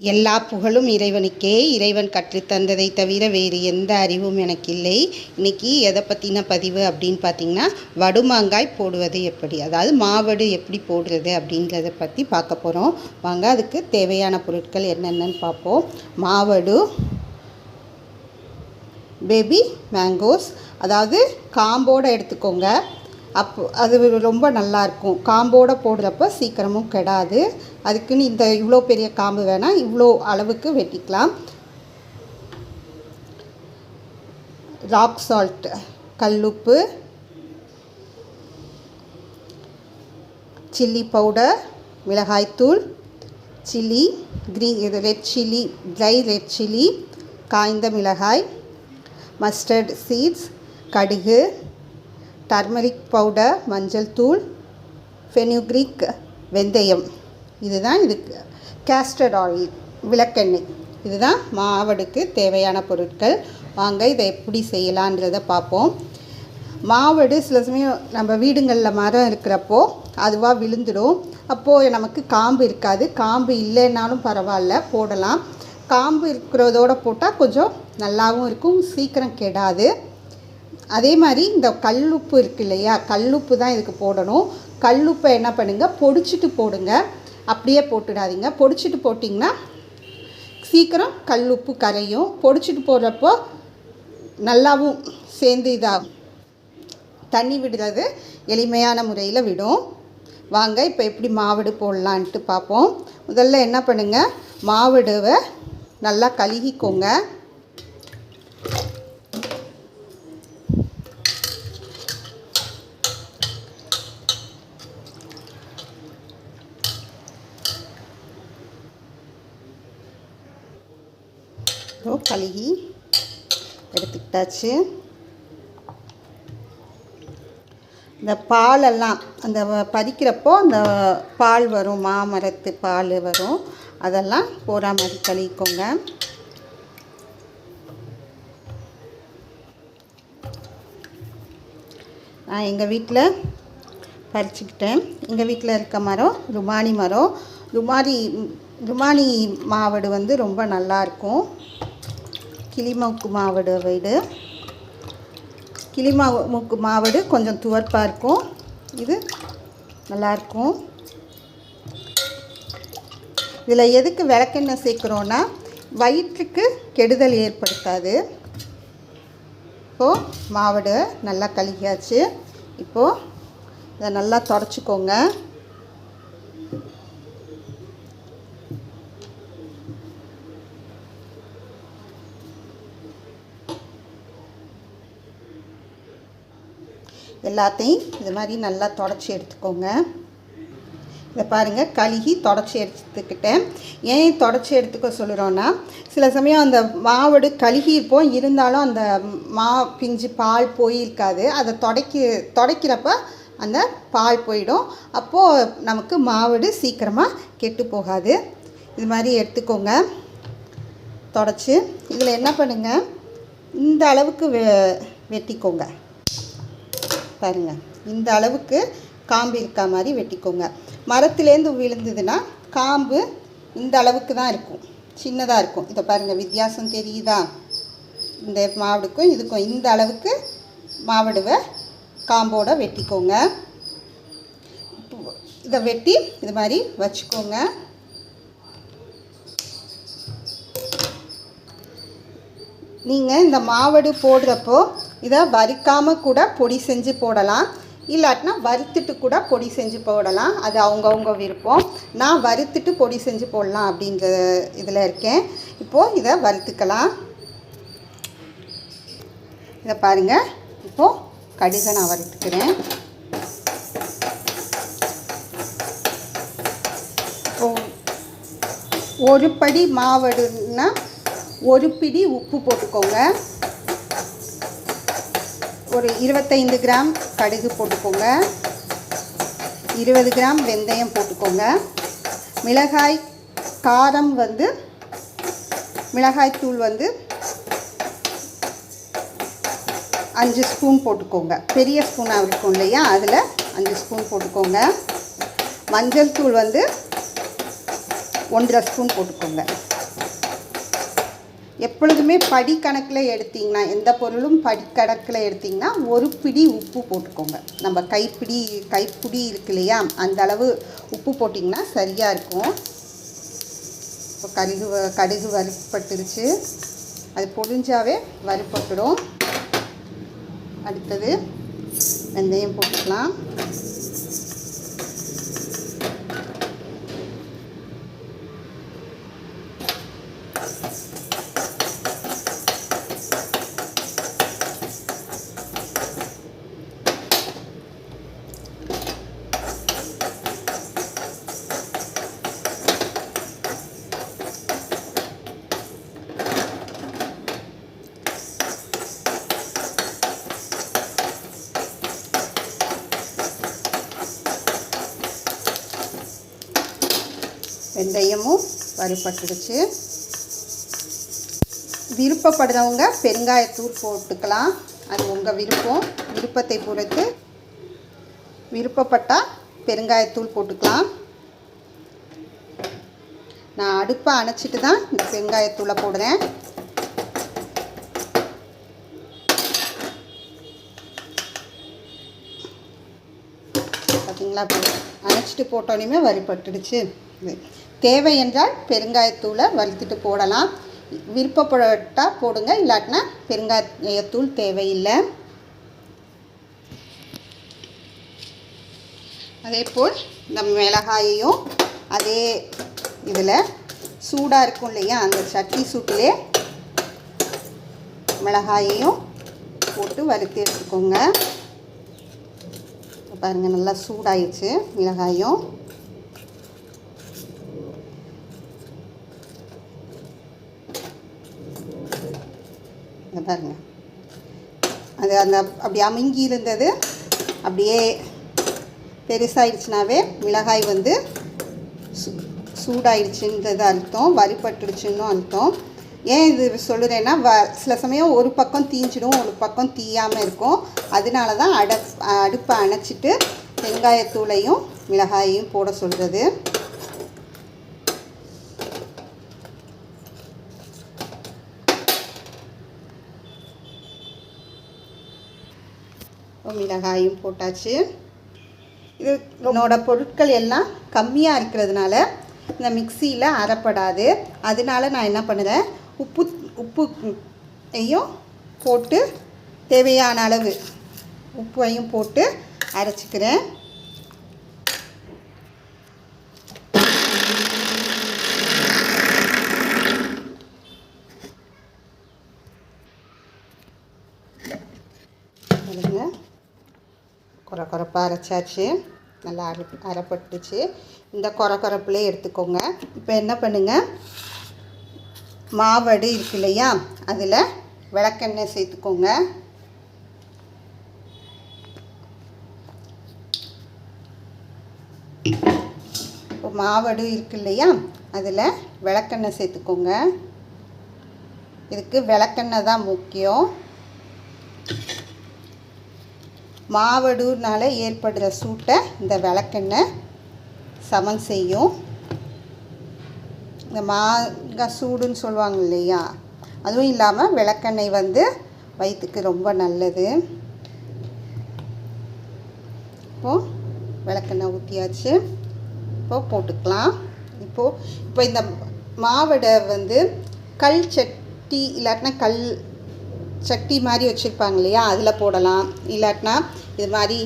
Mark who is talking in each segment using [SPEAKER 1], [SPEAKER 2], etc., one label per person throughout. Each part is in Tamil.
[SPEAKER 1] எல்லா புகழும் இறைவனுக்கே. இறைவன் கற்றுத்தந்ததை தவிர வேறு எந்த அறிவும் எனக்கு இல்லை இன்னைக்கு எதை பற்றின பதிவு அப்படின்னு பார்த்தீங்கன்னா வடுமாங்காய் போடுவது எப்படி? அதாவது மாவடு எப்படி போடுறது அப்படின்றத பற்றி பார்க்க போகிறோம் வாங்க அதுக்கு தேவையான பொருட்கள் என்னென்னன்னு பார்ப்போம். மாவடு பேபி மேங்கோஸ் அதாவது காம்போடு எடுத்துக்கோங்க. அப்போ அது ரொம்ப நல்லாயிருக்கும் காம்போடு போடுறப்ப சீக்கிரமும் கெடாது. அதுக்குன்னு இந்த இவ்வளோ பெரிய காம்பு வேணால் இவ்வளோ அளவுக்கு வெட்டிக்கலாம். ராக் சால்ட் கல்லுப்பு சில்லி பவுடர் மிளகாய்த்தூள் சில்லி க்ரீன் இது red chilli dry red chilli காய்ந்த மிளகாய் மஸ்டர்ட் சீட்ஸ் கடுகு டர்மரிக் பவுடர் மஞ்சள் தூள் ஃபெனுக்ரிக் வெந்தயம். இதுதான் இதுக்கு கேஸ்டர்ட் ஆயில் விளக்கெண்ணெய். இதுதான் மாவடுக்கு தேவையான பொருட்கள். வாங்க இதை எப்படி செய்யலான்றதை பார்ப்போம். மாவடு சில சமயம் நம்ம வீடுங்களில் மரம் இருக்கிறப்போ அதுவாக விழுந்துடும். அப்போது நமக்கு காம்பு இருக்காது. காம்பு இல்லைன்னாலும் பரவாயில்ல போடலாம். காம்பு இருக்கிறதோட போட்டால் கொஞ்சம் நல்லாவும் இருக்கும் சீக்கிரம் கெடாது. அதே மாதிரி இந்த கல்லுப்பு இருக்கு இல்லையா? கல்லுப்பு தான் இதுக்கு போடணும். கல்லுப்பை என்ன பண்ணுங்கள் பொடிச்சிட்டு போடுங்க. அப்படியே போட்டுடாதீங்க. பொடிச்சிட்டு போட்டிங்கன்னா சீக்கிரம் கல்லுப்பு கரையும். பொடிச்சிட்டு போடுறப்போ நல்லாவும் சேர்ந்து இதாகும் தண்ணி விடுறது எளிமையான முறையில் விடும். வாங்க இப்போ எப்படி மாவடு போடலான்ட்டு பார்ப்போம் முதல்ல என்ன பண்ணுங்கள் மாவடுவை நல்லா கழுகிக்கோங்க. எடுத்துக்கிட்டாச்சு இந்த பாலெல்லாம் அந்த பறிக்கிறப்போ அந்த பால் வரும் மாமரத்து பால் வரும். அதெல்லாம் போகிற மாதிரி கழிக்கோங்க நான் எங்கள் வீட்டில் பறிச்சுக்கிட்டேன். எங்கள் வீட்டில் இருக்க மரம் ருமானி மரம். ருமானி ருமானி மாவடு வந்து ரொம்ப நல்லாயிருக்கும் கிளிமூக்கு மாவடு வீடு. கிளிமா மூக்கு மாவடு கொஞ்சம் துவர்ப்பாக இருக்கும். இது நல்லாயிருக்கும் இதில் எதுக்கு விளக்கெண்ணெய் சேர்க்குறோன்னா வயிற்றுக்கு கெடுதல் ஏற்படுத்தாது. இப்போது மாவடு நல்லா கழுகியாச்சு. இப்போது இதை நல்லா தொடச்சிக்கோங்க. எல்லாத்தையும் இது மாதிரி நல்லா தொடச்சி எடுத்துக்கோங்க. இதை பாருங்கள் கழுகி தொடச்சி எடுத்துக்கிட்டேன். ஏன் தொடச்சி எடுத்துக்க சொல்கிறோன்னா சில சமயம் அந்த மாவடு கழுகி இருப்போம் இருந்தாலும் அந்த மா பிஞ்சு பால் போயிருக்காது அதை தொடக்கி தொடக்கிறப்ப அந்த பால் போயிடும். அப்போது நமக்கு மாவடு சீக்கிரமாக கெட்டு போகாது. இது மாதிரி எடுத்துக்கோங்க. தொடச்சி. இதில் என்ன பண்ணுங்கள் இந்த அளவுக்கு வெ வெட்டிக்கோங்க. பாருங்க. இந்த அளவுக்கு காம்பு இருக்கா மாதிரி வெட்டிக்கோங்க. மரத்துலேருந்து விழுந்ததுன்னா காம்பு இந்த அளவுக்கு தான் இருக்கும். சின்னதாக இருக்கும். இதை பாருங்கள் வித்தியாசம் தெரியுதா? இந்த மாவடுக்கும் இதுக்கும் இந்த அளவுக்கு மாவடுவை காம்போட வெட்டிக்கோங்க. இதை வெட்டி இது மாதிரி வச்சுக்கோங்க. நீங்கள் இந்த மாவடு போடுறப்போ இதை வறுக்காமல் கூட பொடி செஞ்சு போடலாம். இல்லாட்டினா வறுத்துட்டு கூட பொடி செஞ்சு போடலாம். அது அவங்கவுங்க விருப்பம். நான் வறுத்துட்டு பொடி செஞ்சு போடலாம் அப்படின்ற இதில் இருக்கேன். இப்போது இதை வறுத்துக்கலாம். இதை பாருங்கள் இப்போது கடுகை நான் வறுத்துக்கிறேன். ஒரு படி மாவடுன்னா ஒரு பிடி உப்பு போட்டுக்கோங்க. ஒரு இருபத்தைந்து கிராம் கடுகு போட்டுக்கோங்க. இருபது கிராம் வெந்தயம் போட்டுக்கோங்க. மிளகாய் காரம் வந்து மிளகாய் தூள் வந்து அஞ்சு ஸ்பூன் போட்டுக்கோங்க. பெரிய ஸ்பூனாக இருக்கும் இல்லையா? அதில் அஞ்சு ஸ்பூன் போட்டுக்கோங்க. மஞ்சள் தூள் வந்து ஒன்றரை ஸ்பூன் போட்டுக்கோங்க. எப்பொழுதுமே படி கணக்கில் எடுத்திங்கன்னா எந்த பொருளும் படி கணக்கில் எடுத்திங்கன்னா ஒரு பிடி உப்பு போட்டுக்கோங்க. நம்ம கைப்பிடி கைப்பிடி இருக்கு இல்லையா? அந்த அளவு உப்பு போட்டிங்கன்னா சரியாக இருக்கும். இப்போ கடுகு கடுகு வறுப்பட்டுருச்சு. அது பொழிஞ்சாவே வறுப்பட்டுடும். அடுத்தது வெந்தயம் போட்டுக்கலாம். வெந்தயமும் வறுபட்டுடுச்சு. விருப்பப்படுறவங்க பெருங்காயத்தூள் போட்டுக்கலாம். அது உங்கள் விருப்பம். விருப்பத்தை பொறுத்து விருப்பப்பட்டால் பெருங்காயத்தூள் போட்டுக்கலாம். நான் அடுப்பை அணைச்சிட்டு தான் இந்த பெருங்காயத்தூளை போடுறேன். பார்த்தீங்களா அணைச்சிட்டு போட்டோன்னே வரிப்பட்டுடுச்சு தேவை என்றால் பெருங்காயத்தூளை வறுத்துட்டு போடலாம். விருப்பப்பட்டால் போடுங்க இல்லாட்டினா பெருங்காயத்தூள் தேவையில்லை. அதே போல் இந்த மிளகாயையும் அதே இதில் சூடாக இருக்கும் இல்லையா அந்த சட்டி சூட்டிலே மிளகாயையும் போட்டு வறுத்து எடுத்துக்கோங்க. பாருங்கள் நல்லா சூடாயிடுச்சு மிளகாயும். பாருங்க. அது அந்த அப்படி அமுங்கி இருந்தது. அப்படியே பெருசாயிடுச்சுனாவே மிளகாய் வந்து சூ சூடாயிடுச்சுன்றது அர்த்தம் வரிப்பட்டுடுச்சுன்னு அர்த்தம். ஏன் இது சொல்லுறேன்னா வ சில சமயம் ஒரு பக்கம் தீஞ்சிடும் ஒரு பக்கம் தீயாமல் இருக்கும். அதனால தான் அட அடுப்பை அணைச்சிட்டு வெங்காயத்தூளையும் மிளகாயையும் போட சொல்கிறது மிளகாயும் போட்டாச்சு. இது என்னோட பொருட்கள் எல்லாம் கம்மியாக இருக்கிறதுனால இந்த மிக்சியில் அரைப்படாது. அதனால நான் என்ன பண்ணுறேன்? உப்பு உப்புையும் போட்டு தேவையான அளவு உப்பையும் போட்டு அரைச்சிக்கிறேன் பாருங்க இப்போ அரைச்சாச்சு. நல்லா அரை அரைப்பட்டுச்சு. இந்த குறை குறைப்புலே எடுத்துக்கோங்க. இப்போ என்ன பண்ணுங்கள் மாவடு இருக்கு இல்லையா? அதில் விளக்கெண்ணெய் சேர்த்துக்கோங்க. இப்போ மாவடு இருக்கு இல்லையா? அதில் விளக்கெண்ணெய் சேர்த்துக்கோங்க. இதுக்கு விளக்கெண்ணெய் தான் முக்கியம். மாவடுனால் ஏற்படுற சூட்டை இந்த விளக்கெண்ணெய் சமன் செய்யும். இந்த மாங்காய் சூடுன்னு சொல்லுவாங்க இல்லையா? அதுவும் இல்லாமல் விளக்கெண்ணெய் வந்து வயிற்றுக்கு ரொம்ப நல்லது. இப்போது விளக்கெண்ணெய் ஊற்றியாச்சு இப்போது போட்டுக்கலாம். இப்போது இப்போ இந்த மாவடை வந்து கல் சட்டி இல்லாட்டினா கல் சட்டி மாதிரி வச்சுருப்பாங்க இல்லையா? அதில் போடலாம். இல்லாட்டினா இது மாதிரி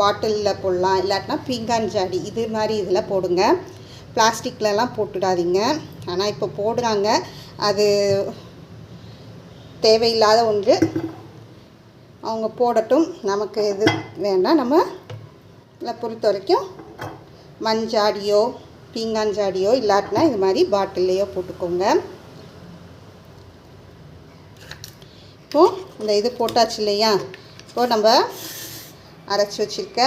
[SPEAKER 1] பாட்டிலில் போடலாம். இல்லாட்டினா பீங்கான் ஜாடி இது மாதிரி இதில் போடுங்க. பிளாஸ்டிக்லலாம் போட்டுடாதீங்க. ஆனால் இப்போ போடுறாங்க. அது தேவையில்லாத ஒன்று. அவங்க போடட்டும். நமக்கு இது வேணால் நம்ம பொறுத்த வரைக்கும் மஞ்சாடியோ பீங்கான் ஜாடியோ இல்லாட்டினா இது மாதிரி பாட்டில்லையோ போட்டுக்கோங்க. இப்போது இந்த இது போட்டாச்சு இல்லையா? இப்போது நம்ம அரைச்சி வச்சுருக்க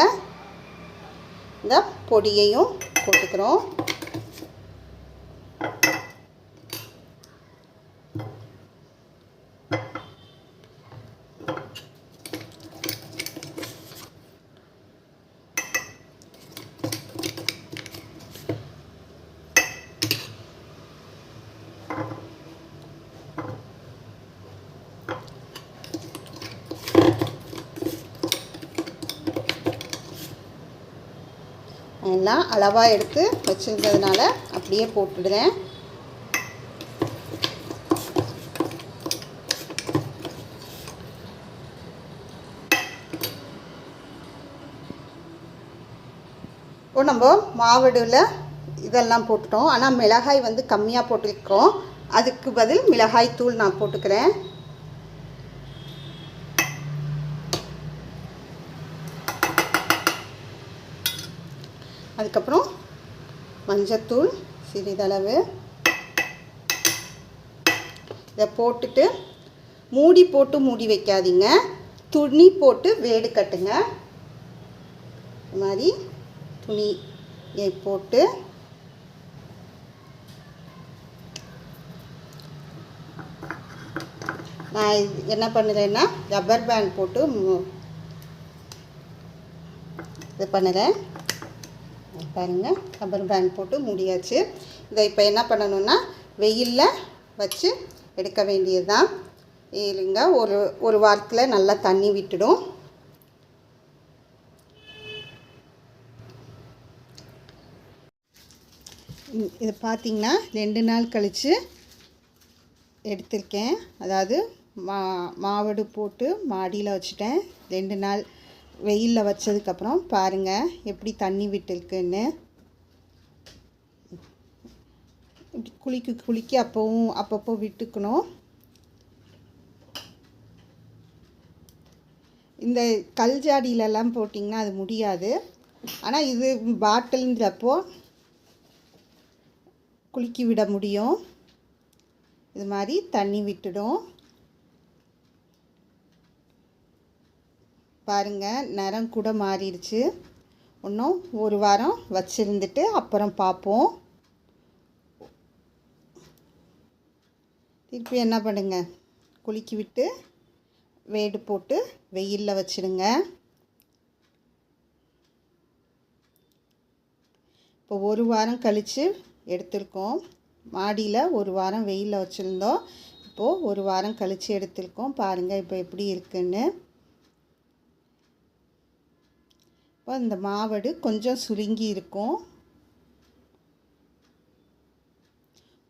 [SPEAKER 1] இந்த பொடியையும் போட்டுக்கிறோம். எல்லாம் அளவாக எடுத்து வச்சுருந்ததுனால அப்படியே போட்டுடுறேன். இப்போ நம்ம மாவடுவில் இதெல்லாம் போட்டுட்டோம். ஆனால் மிளகாய் வந்து கம்மியாக போட்டிருக்கோம். அதுக்கு பதில் மிளகாய் தூள் நான் போட்டுக்கிறேன். அதுக்கப்புறம் மஞ்சத்தூள் சிறிதளவு. இதை போட்டுட்டு மூடி போட்டு மூடி வைக்காதீங்க. துணி போட்டு வேடு கட்டுங்க. இந்த மாதிரி துணியை போட்டு நான் என்ன பண்ணுறேன்னா ரப்பர் பேண்ட் போட்டு மு- இது பண்ணுறேன். பாருங்கள் ரப்பர் பேண்ட் போட்டு முடியாச்சு. இதை இப்போ என்ன பண்ணணும்னா வெயிலில் வச்சு எடுக்க வேண்டியது தான் இல்லைங்க ஒரு ஒரு வாரத்தில் நல்லா தண்ணி விட்டுடும். இது பார்த்திங்கன்னா ரெண்டு நாள் கழித்து எடுத்திருக்கேன். அதாவது மா மாவடு போட்டு மாடியில் வச்சுட்டேன். ரெண்டு நாள் வெயிலில் வச்சதுக்கப்புறம் பாருங்கள் எப்படி தண்ணி விட்டுருக்குன்னு. இப்படி குளிக்க குளிக்க அப்போவும் அப்பப்போ விட்டுக்கணும். இந்த கல் ஜாடியிலலாம் போட்டிங்கன்னா அது முடியாது. ஆனால் இது பாட்டில்ன்றப்போ குலுக்கி விட முடியும். இது மாதிரி தண்ணி விட்டுடும். பாருங்க நிறம் கூட மாறிடுச்சு. இன்னும் ஒரு வாரம் வச்சுருந்துட்டு அப்புறம் பார்ப்போம் திருப்பி என்ன பண்ணுங்க? குலுக்கி விட்டு வேடு போட்டு வெயிலில் வச்சுடுங்க இப்போ ஒரு வாரம் கழித்து எடுத்திருக்கோம். மாடியில் ஒரு வாரம் வெயிலில் வச்சுருந்தோம். இப்போது ஒரு வாரம் கழித்து எடுத்திருக்கோம். பாருங்கள் இப்போ எப்படி இருக்குன்னு. இப்போ இந்த மாவடு கொஞ்சம் சுருங்கி இருக்கும்.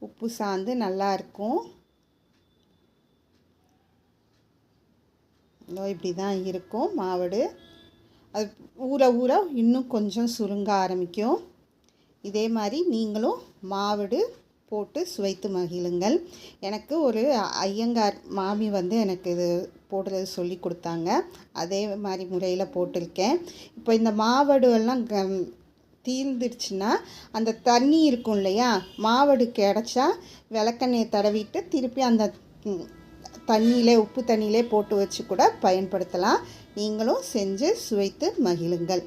[SPEAKER 1] உப்பு சாந்து நல்லாயிருக்கும் இதோ இப்படி தான் இருக்கும் மாவடு. அது ஊற ஊற இன்னும் கொஞ்சம் சுருங்க ஆரம்பிக்கும். இதே மாதிரி நீங்களும் மாவடு போட்டு சுவைத்து மகிழுங்கள். எனக்கு ஒரு ஐயங்கார் மாமி வந்து எனக்கு இது போடுறது சொல்லி கொடுத்தாங்க. அதே மாதிரி முறையில் போட்டிருக்கேன். இப்போ இந்த மாவடுவெல்லாம் க தீர்ந்துடுச்சுன்னா அந்த தண்ணி இருக்கும் இல்லையா? மாவடு கிடச்சா விளக்கெண்ணெயை தடவிட்டு திருப்பி அந்த தண்ணியிலே உப்பு தண்ணியிலே போட்டு வச்சு கூட பயன்படுத்தலாம். நீங்களும் செஞ்சு சுவைத்து மகிழுங்கள்.